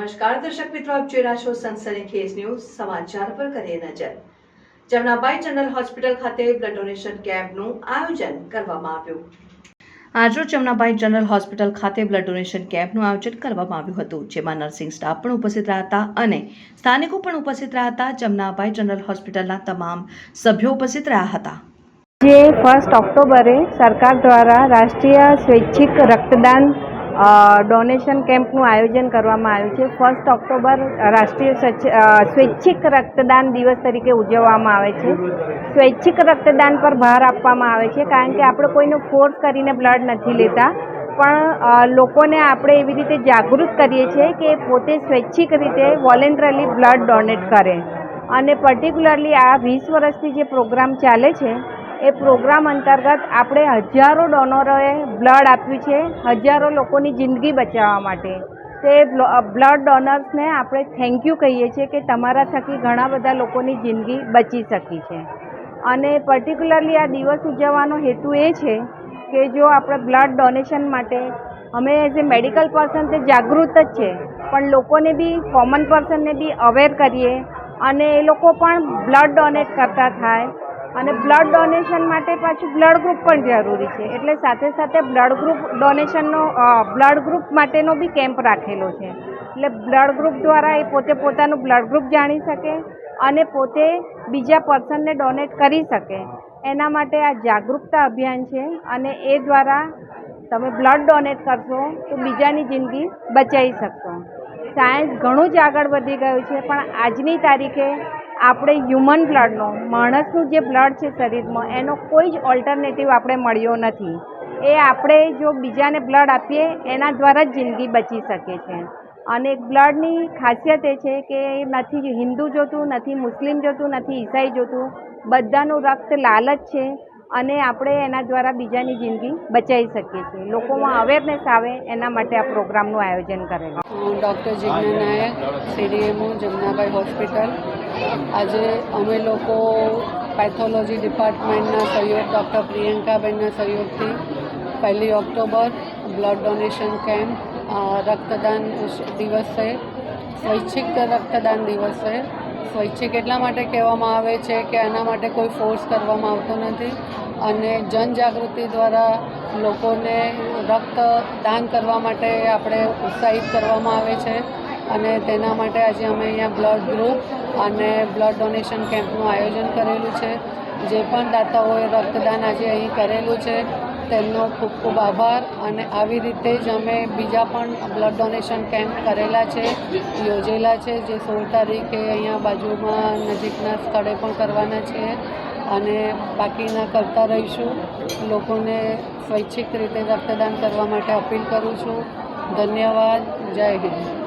નમસ્કાર, દર્શક મિત્રો, આપ જોઈ રહ્યા છો સનસની ખેસ ન્યૂઝ, સમાચાર પર કરીએ નજર. જમનાબાઈ જનરલ હોસ્પિટલ ખાતે બ્લડ ડોનેશન કેમ્પનું આયોજન કરવામાં આવ્યું. આજરોજ જમનાબાઈ જનરલ હોસ્પિટલ ખાતે બ્લડ ડોનેશન કેમ્પનું આયોજન કરવામાં આવ્યું હતું, જેમાં નર્સિંગ સ્ટાફ પણ ઉપસ્થિત રહ્યા હતા અને સ્થાનિકો પણ ઉપસ્થિત રહ્યા હતા જમનાબાઈ જનરલ હોસ્પિટલના તમામ સભ્યો ઉપસ્થિત રહ્યા હતા. જે ફર્સ્ટ ઓક્ટોબરે સરકાર દ્વારા રાષ્ટ્રીય સ્વૈચ્છિક રક્તદાન ડોનેશન કેમ્પનું આયોજન કરવામાં આવ્યું છે. ફર્સ્ટ ઓક્ટોબર રાષ્ટ્રીય સ્વચ્છ સ્વૈચ્છિક રક્તદાન દિવસ તરીકે ઉજવવામાં આવે છે. સ્વૈચ્છિક રક્તદાન પર ભાર આપવામાં આવે છે, કારણ કે આપણે કોઈનો ફોર્સ કરીને બ્લડ નથી લેતા. પણ લોકોને આપણે એવી રીતે જાગૃત કરીએ છીએ કે પોતે સ્વૈચ્છિક રીતે વોલેન્ટરલી બ્લડ ડોનેટ કરે. અને પર્ટિક્યુલરલી આ વીસ વર્ષથી જે પ્રોગ્રામ ચાલે છે એ પ્રોગ્રામ અંતર્ગત આપણે હજારો ડોનરોએ બ્લડ આપ્યું છે, હજારો લોકોની જિંદગી બચાવવા માટે. તે બ્લડ ડોનર્સને આપણે થેન્ક યુ કહીએ છીએ કે તમારા થકી ઘણા બધા લોકોની જિંદગી બચી શકી છે. અને પર્ટિક્યુલરલી આ દિવસ ઉજવવાનો હેતુ એ છે કે જો આપણે બ્લડ ડોનેશન માટે, અમે એઝ એ મેડિકલ પર્સન તે જાગૃત જ છે, પણ લોકોને બી, કોમન પર્સનને બી અવેર કરીએ અને એ લોકો પણ બ્લડ ડોનેટ કરતા થાય. અને બ્લડ ડોનેશન માટે પાછું બ્લડ ગ્રુપ પણ જરૂરી છે. એટલે સાથે સાથે બ્લડ ગ્રુપ ડોનેશનનો બ્લડ ગ્રુપ માટેનો બી કેમ્પ રાખેલો છે. એટલે બ્લડ ગ્રુપ દ્વારા એ પોતે પોતાનું બ્લડ ગ્રુપ જાણી શકે અને પોતે બીજા પર્સનને ડોનેટ કરી શકે. એના માટે આ જાગૃતતા અભિયાન છે અને એ દ્વારા તમે બ્લડ ડોનેટ કરશો તો બીજાની જિંદગી બચાવી શકશો. સાયન્સ ઘણું જ આગળ વધી ગયું છે, પણ આજની તારીખે આપણે હ્યુમન બ્લડનો, માણસનું જે બ્લડ છે શરીરમાં, એનો કોઈ જ ઓલ્ટરનેટિવ આપણે મળ્યો નથી. એ આપણે જો બીજાને બ્લડ આપીએ, એના દ્વારા જ જિંદગી બચી શકે છે. અને બ્લડની ખાસિયત એ છે કે નથી હિન્દુ જોતું, નથી મુસ્લિમ જોતું, નથી ઈસાઈ જોતું, બધાનું રક્ત લાલ જ છે. અને આપણે એના દ્વારા બીજાની જિંદગી બચાવી શકીએ છીએ. લોકોમાં અવેરનેસ આવે એના માટે આ પ્રોગ્રામનું આયોજન કરેલું. હું doctor Jigna Nayak, CDMO Jamnabhai hospital. આજે અમે લોકો પેથોલોજી ડિપાર્ટમેન્ટના સહયોગ, ડૉક્ટર પ્રિયંકાબેનના સહયોગથી પહેલી ઓક્ટોબર બ્લડ ડોનેશન કેમ્પ રક્તદાન દિવસે, સ્વૈચ્છિક રક્તદાન દિવસ સ્વૈચ્છિક એટલા માટે કહેવામાં આવે છે કે આના માટે કોઈ ફોર્સ કરવામાં આવતો નથી અને જનજાગૃતિ દ્વારા લોકોને રક્ત દાન કરવા માટે આપણે ઉત્સાહિત કરવામાં આવે છે અને તેના માટે આજે અમે અહીંયા બ્લડ ગ્રુપ અને બ્લડ ડોનેશન કેમ્પનું આયોજન કરેલું છે. જે પણ દાતાઓએ રક્તદાન આજે અહીં કરેલું છે તેમનો ખૂબ ખૂબ આભાર અને આવી રીતે જ અમે બીજા પણ બ્લડ ડોનેશન કેમ્પ કરેલા છે, યોજેલા છે, જે સોળ તારીખે અહીંયા બાજુમાં નજીકના સ્થળે પણ કરવાના છે અને બાકીના કરતા રહીશું. લોકોને સ્વૈચ્છિક રીતે રક્તદાન કરવા માટે અપીલ કરું છું. ધન્યવાદ. જય હિન્દ.